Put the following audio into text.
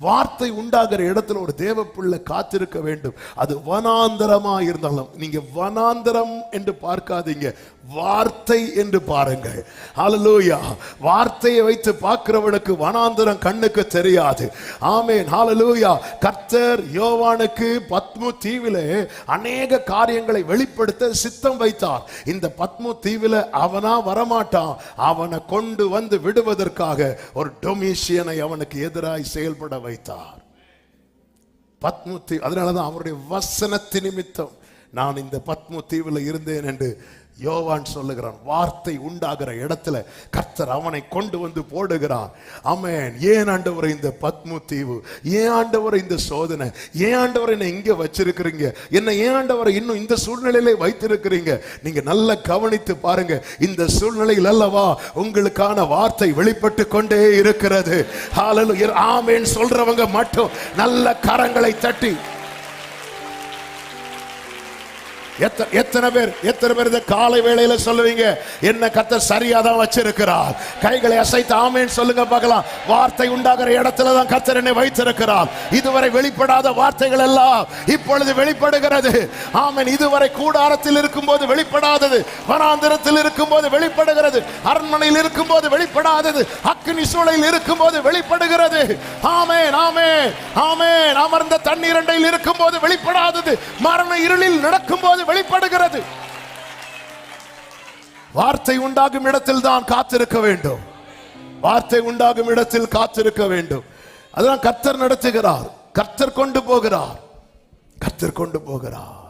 வார்த்தை உண்டாகிற இடத்துல ஒரு தேவ பிள்ளை காத்திருக்க வேண்டும். அது வனாந்தரமா இருந்தாலும் நீங்க வனாந்தரம் என்று பார்க்காதீங்க. வார்த்தை என்று பாருங்கள். ஹாலலூயா வார்த்தையை வைத்து பார்க்கிறவனுக்கு வனாந்தரம் கண்ணுக்கு தெரியாது. ஆமேன் ஹாலலூயா கர்த்தர் யோவானுக்கு பத்மு தீவிலே அநேக காரியங்களை வெளிப்படுத்த சித்தம் வைத்தார். இந்த பத்மு தீவில அவனா வரமாட்டான். அவனை கொண்டு வந்து விடுவதற்காக ஒரு டொமிஷியனை அவனுக்கு எதிராய் செயல்பட வைத்தார். பத்மு தீவு அதனாலதான் அவருடைய வசனத்து நிமித்தம் நான் இந்த பத்மு தீவில் இருந்தேன் என்று யோவான் சொல்லுகிறான் வார்த்தை உண்டாகிற இடத்துல கர்த்தர் அவனை கொண்டு வந்து போடுகிறான் அமேன் ஏன் ஆண்டவரை இந்த பத்மு தீவு ஏன் ஆண்டவரை இந்த சோதனை? ஏன் ஆண்டவரை என்னை இங்க வச்சிருக்கிறீங்க? என்ன ஏன் ஆண்டவரை இன்னும் இந்த சூழ்நிலையிலே வைத்திருக்கிறீங்க? நீங்க நல்லா கவனித்து பாருங்க. இந்த சூழ்நிலையில் அல்லவா உங்களுக்கான வார்த்தை வெளிப்பட்டு கொண்டே இருக்கிறது. ஆமேன். சொல்றவங்க மட்டும் நல்ல கரங்களை தட்டி எத்தனை பேர் எத்தனை பேர் இந்த காலை வேளையில சொல்லுவீங்க? என்ன கத்த சரியா தான் வச்சிருக்கிறார். கைகளை அசைத்து ஆமேன்னு சொல்லுங்க பார்க்கலாம். வார்த்தை உண்டாகிற இடத்துல தான் கத்தர் என்னை வைத்திருக்கிறார். இதுவரை வெளிப்படாத வார்த்தைகள் எல்லாம் இப்பொழுது வெளிப்படுகிறது. ஆமேன் இதுவரை கூடாரத்தில் இருக்கும்போது வெளிப்படாதது. வனாந்திரத்தில் இருக்கும்போது வெளிப்படுகிறது. அரண்மனையில் இருக்கும்போது வெளிப்படாதது. அக்னி சூழலில் இருக்கும்போது வெளிப்படுகிறது. ஆமேன் ஆமேன் ஆமேன். அமர்ந்த தண்ணீர் அண்டையில் இருக்கும்போது வெளிப்படாதது. இருளில் நடக்கும்போது வெளிப்படுகிறது. வார்த்தை உண்டாகும் இடத்தில் தான் காத்திருக்க வேண்டும். வார்த்தை உண்டாகும் இடத்தில் காத்திருக்க வேண்டும். அதான் கர்த்தர் நடத்துகிறார். கர்த்தர் கொண்டு போகிறார். கர்த்தர் கொண்டு போகிறார்.